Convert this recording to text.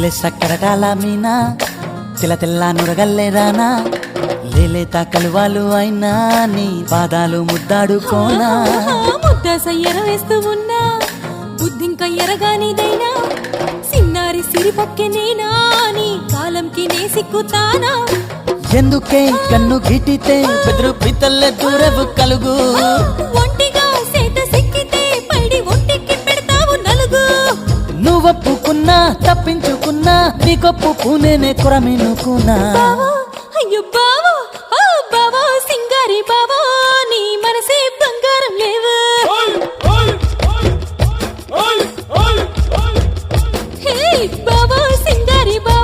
సిల్లె సక్కరటాల మీనా? తెల్ల తెల్ల నురగల్లేదానా లేలేత కలువాలు అయినా నీ పాదాలు ముద్దాడుకోనా? ముద్ద సయ్యర వేస్తూ ఉన్నా బుద్ధింక ఎరగానిదైనా సిన్నారి సిరిపక్కె నేనా? నీ కాలంకి నే సిక్కుతానా? ఎందుకే కన్ను గిటితే బెదురు పితల్లె దూరవు కలుగు? ఒంటిగా నువ్వొప్పుకున్నా తప్పించుకున్నా నీకొప్పుకునేనే కురమినుకున్నా. అయ్యో బావో నీ బంగారం లేవు. బావో సింగారి బావో